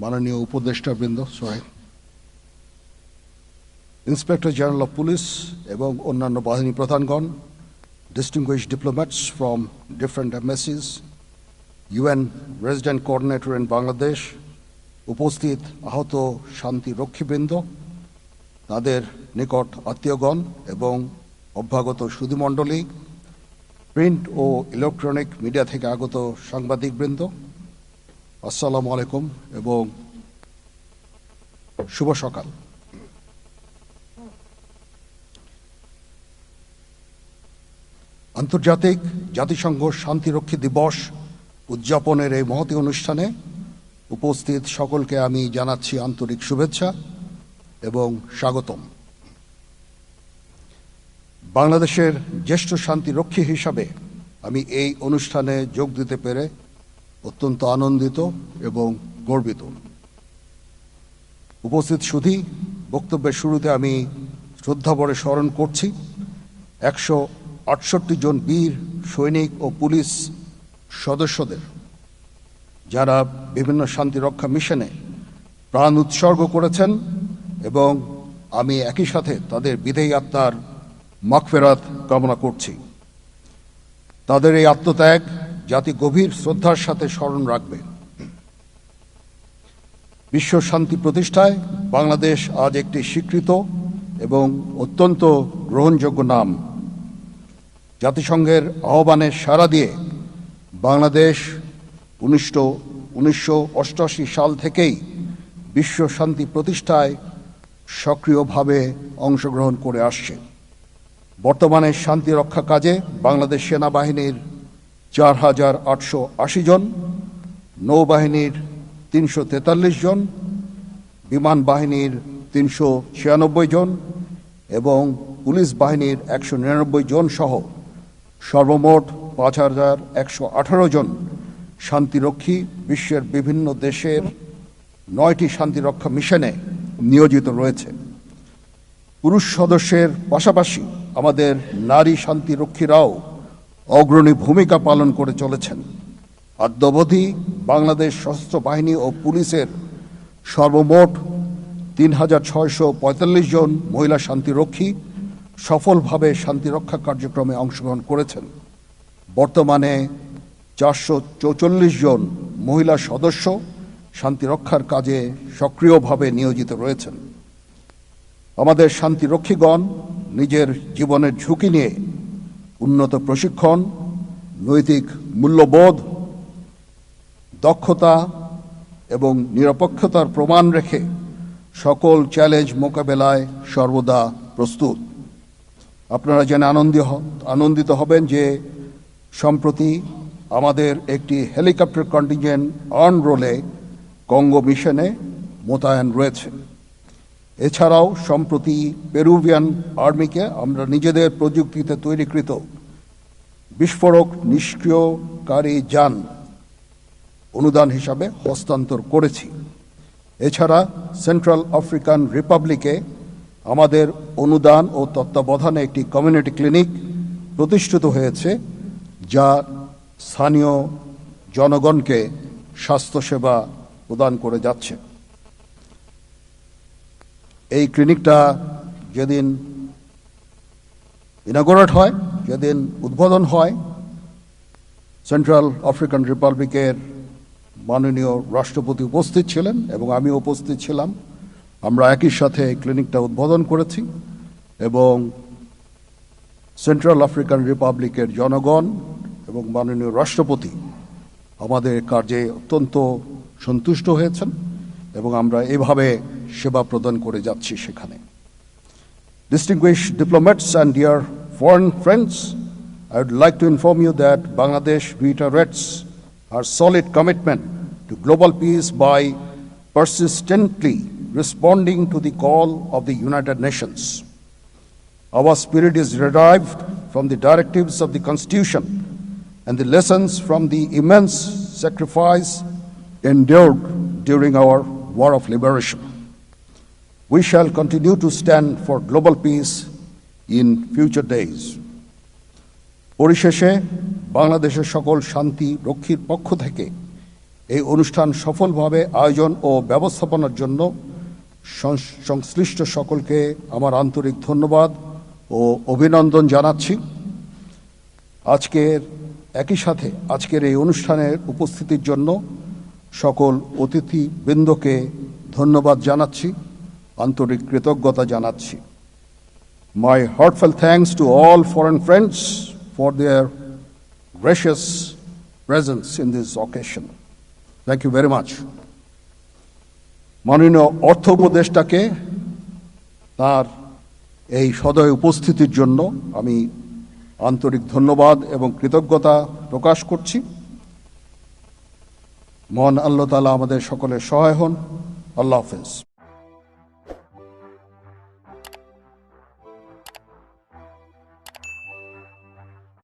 মাননীয় উপদেষ্টা বৃন্দ sorry inspector general of police এবং অন্যান্য বাহিনী প্রধানগণ distinguished diplomats from different embassies, UN resident coordinator in Bangladesh উপস্থিত আহত শান্তি রক্ষীবৃন্দ তাদের নিকট আত্মীয়গণ এবং অভ্যাগত সুধীমণ্ডলী প্রিন্ট ও ইলেকট্রনিক মিডিয়া থেকে আগত সাংবাদিকবৃন্দ আসসালামু আলাইকুম এবং শুভ সকাল। আন্তর্জাতিক জাতিসংঘ শান্তিরক্ষী দিবস উদযাপনের এই মহতী অনুষ্ঠানে উপস্থিত সকলকে আমি জানাচ্ছি আন্তরিক শুভেচ্ছা এবং স্বাগতম। বাংলাদেশের জ্যেষ্ঠ শান্তিরক্ষী হিসাবে আমি এই অনুষ্ঠানে যোগ দিতে পেরে অত্যন্ত আনন্দিত এবং গর্বিত। উপস্থিত সুধী, বক্তব্যের শুরুতে আমি শ্রদ্ধাভরে স্মরণ করছি, একশো আটষট্টি জন বীর, সৈনিক ও পুলিশ সদস্যদের, যারা বিভিন্ন শান্তিরক্ষা মিশনে প্রাণ উৎসর্গ করেছেন এবং আমি একই সাথে তাদের বিধেয়ী আত্মার মাগফেরাত কামনা করছি। তাদের এই আত্মত্যাগ জাতি গভীর শ্রদ্ধার সাথে স্মরণ রাখবে। বিশ্ব শান্তি প্রতিষ্ঠায় বাংলাদেশ আজ একটি স্বীকৃত এবং অত্যন্ত গ্রহণযোগ্য নাম। জাতিসংঘের আহ্বানে সাড়া দিয়ে বাংলাদেশ উনিশশো উনিশশো সাল থেকেই বিশ্ব শান্তি প্রতিষ্ঠায় সক্রিয়ভাবে অংশগ্রহণ করে আসছে। বর্তমানে শান্তি রক্ষা কাজে বাংলাদেশ সেনাবাহিনীর চার হাজার আটশো আশি জন, নৌবাহিনীর তিনশো তেতাল্লিশ জন বিমান বাহিনীর তিনশো ছিয়ানব্বই জন এবং পুলিশ বাহিনীর একশো নিরানব্বই জন সহ সর্বমোট পাঁচ হাজার একশো আঠারো জন শান্তিরক্ষী বিশ্বের বিভিন্ন দেশের নয়টি শান্তিরক্ষা মিশনে নিয়োজিত রয়েছে। পুরুষ সদস্যের পাশাপাশি আমাদের নারী শান্তিরক্ষীরাও অগ্রণী ভূমিকা পালন করে চলেছেন। আদ্যবধি বাংলাদেশ সশস্ত্র বাহিনী ও পুলিশের সর্বমোট তিন হাজার ছয়শো পঁয়তাল্লিশ জন মহিলা শান্তিরক্ষী সফলভাবে শান্তিরক্ষা কার্যক্রমে অংশগ্রহণ করেছেন। বর্তমানে চারশো চৌচল্লিশ জন মহিলা সদস্য শান্তিরক্ষার কাজে সক্রিয়ভাবে নিয়োজিত রয়েছেন। আমাদের শান্তিরক্ষীগণ নিজের জীবনের ঝুঁকি নিয়ে উন্নত প্রশিক্ষণ, নৈতিক মূল্যবোধ, দক্ষতা এবং নিরপেক্ষতার প্রমাণ রেখে সকল চ্যালেঞ্জ মোকাবেলায় সর্বদা প্রস্তুত। আপনারা জেনে আনন্দ আনন্দিত হবেন যে সম্প্রতি আমাদের একটি হেলিকপ্টার কন্টিনজেন্ট আর্ন রোলে কঙ্গো মিশনে মোতায়েন রয়েছে। এছাড়াও সম্প্রতি পেরুভিয়ান আর্মিকে আমরা নিজেদের প্রযুক্তিতে তৈরিকৃত বিস্ফোরক নিষ্ক্রিয়কারী যান অনুদান হিসাবে হস্তান্তর করেছি। এছাড়া সেন্ট্রাল আফ্রিকান রিপাবলিকে আমাদের অনুদান ও তত্ত্বাবধানে একটি কমিউনিটি ক্লিনিক প্রতিষ্ঠিত হয়েছে, যা স্থানীয় জনগণকে স্বাস্থ্যসেবা প্রদান করে যাচ্ছে। এই ক্লিনিকটা যেদিন ইনাগোরেট হয়, যেদিন উদ্বোধন হয় সেন্ট্রাল আফ্রিকান রিপাবলিকের মাননীয় রাষ্ট্রপতি উপস্থিত ছিলেন এবং আমি উপস্থিত ছিলাম। আমরা একই সাথে এই ক্লিনিকটা উদ্বোধন করেছি এবং সেন্ট্রাল আফ্রিকান রিপাবলিকের জনগণ এবং মাননীয় রাষ্ট্রপতি আমাদের কার্যে অত্যন্ত সন্তুষ্ট হয়েছেন এবং আমরা এভাবে সেবা প্রদান করে যাচ্ছি সেখানে Distinguished diplomats and dear foreign friends, I would like to inform you that Bangladesh reiterates our solid commitment to global peace by persistently responding to the call of the United Nations. Our spirit is derived from the directives of the Constitution and the lessons from the immense sacrifice endured during our War of Liberation. We shall continue to stand for global peace in future days. পরিশেষে বাংলাদেশের সকল শান্তি রক্ষীর পক্ষ থেকে এই অনুষ্ঠান সফলভাবে আয়োজন ও ব্যবস্থাপনার জন্য সংশ্লিষ্ট সকলকে আমার আন্তরিক ধন্যবাদ ও অভিনন্দন জানাচ্ছি আজকের একই সাথে আজকের এই অনুষ্ঠানের উপস্থিতির জন্য সকল অতিথিবৃন্দকে ধন্যবাদ জানাচ্ছি আন্তরিক কৃতজ্ঞতা জানাচ্ছি। My heartfelt thanks to all foreign friends for their gracious presence in this occasion thank you very much মাননীয় অর্থ উপদেষ্টাকে তার এই সদয় উপস্থিতির জন্য আমি আন্তরিক ধন্যবাদ এবং কৃতজ্ঞতা প্রকাশ করছি। মহান আল্লাহ তালা আমাদের সকলের সহায় হন। আল্লাহ হাফেজ।